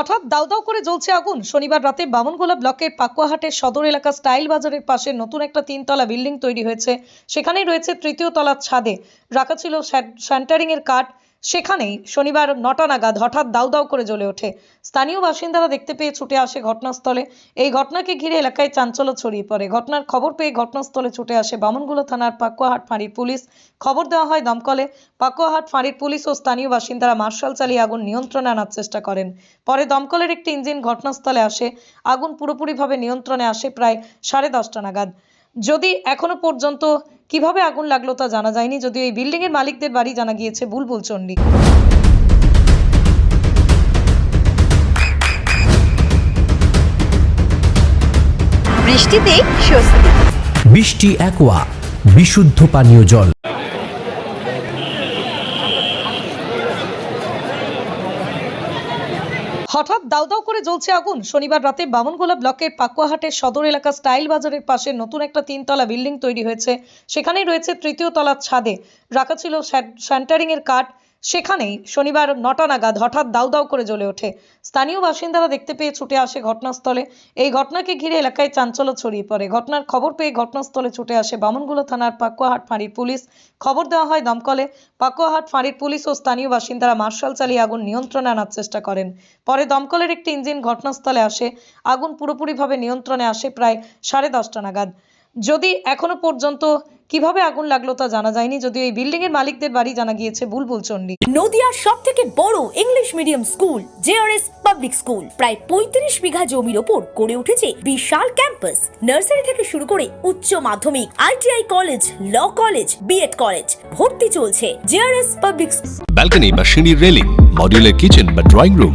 হঠাৎ দাউ দাউ করে জ্বলছে আগুন। শনিবার রাতে বামনগোলা ব্লকের পাকুয়াহাটের সদর এলাকা স্টাইল বাজারের পাশে নতুন একটা তিনতলা বিল্ডিং তৈরি হয়েছে। সেখানেই রয়েছে তৃতীয় তলার ছাদে। রাখা ছিল স্যান্টারিং এর কাঠ। সেখানেই শনিবার নটা নাগাদ হঠাৎ দাউ দাউ করে জ্বলে ওঠে। স্থানীয় বাসিন্দারা দেখতে পেয়ে ছুটে আসে ঘটনাস্থলে। এই ঘটনাকে ঘিরে এলাকায় চাঞ্চল্য ছড়িয়ে পড়ে। ঘটনার খবর পেয়ে ঘটনাস্থলে ছুটে আসে বামনগুলো থানার পাকুয়াহাট ফাঁড়ির পুলিশ। খবর দেওয়া হয় দমকলে। পাকুয়াহাট ফাঁড়ির পুলিশ ও স্থানীয় বাসিন্দারা মার্শাল চালিয়ে আগুন নিয়ন্ত্রণে আনার চেষ্টা করেন। পরে দমকলের একটি ইঞ্জিন ঘটনাস্থলে আসে। আগুন পুরোপুরিভাবে নিয়ন্ত্রণে আসে প্রায় সাড়ে দশটা নাগাদ। যদি এখনও পর্যন্ত কীভাবে আগুন লাগল তা জানা যায়নি যদিও এই বিল্ডিং এর মালিকদের বাড়ি জানা গিয়েছে বুলবুল চণ্ডী। বৃষ্টিতে স্বস্তি। বৃষ্টি অ্যাকোয়া বিশুদ্ধ পানীয় জল। হঠাৎ দাউ দাউ করে জ্বলছে আগুন। শনিবার রাতে বামনগোলা ব্লকের পাকুয়াহাটের সদর এলাকা স্টাইল বাজারের পাশে নতুন একটা তিনতলা বিল্ডিং তৈরি হয়েছে। সেখানেই রয়েছে তৃতীয় তলার ছাদে। রাখা ছিল স্যান্টারিং এর কাঠ। সেখানেই শনিবার নটা নাগাদ হঠাৎ দাউ দাউ করে জ্বলে ওঠে। স্থানীয় বাসিন্দারা দেখতে পেয়ে ছুটে আসে ঘটনাস্থলে। এই ঘটনাকে ঘিরে এলাকায় চাঞ্চল্য ছড়িয়ে পড়ে। ঘটনার খবর পেয়ে ঘটনাস্থলে ছুটে আসে বামনগুলো থানার পাকুয়াহাট ফাঁড়ির পুলিশ। খবর দেওয়া হয় দমকলে। পাকুয়াহাট ফাঁড়ির পুলিশ ও স্থানীয় বাসিন্দারা মার্শাল চালিয়ে আগুন নিয়ন্ত্রণে আনার চেষ্টা করেন। পরে দমকলের একটি ইঞ্জিন ঘটনাস্থলে আসে। আগুন পুরোপুরিভাবে নিয়ন্ত্রণে আসে প্রায় সাড়ে দশটা নাগাদ। যদি এখনও পর্যন্ত কীভাবে আগুন লাগল তা জানা যায়নি যদিও এই বিল্ডিং এর মালিকদের বাড়ি জানা গিয়েছে বুলবুল চণ্ডী। নদিয়ার সব থেকে বড় English medium school JRS public school প্রায় পঁয়ত্রিশ বিঘা জমির ওপর গড়ে উঠেছে বিশাল ক্যাম্পাস নার্সারি থেকে শুরু করে উচ্চ মাধ্যমিক ITI college law college BEd college ভর্তি চলছে। জেআরএস পাবলিক ব্যালকনি বা সিঁড়ির রেলিং মডিউলার কিচেন বা ড্রয়িং রুম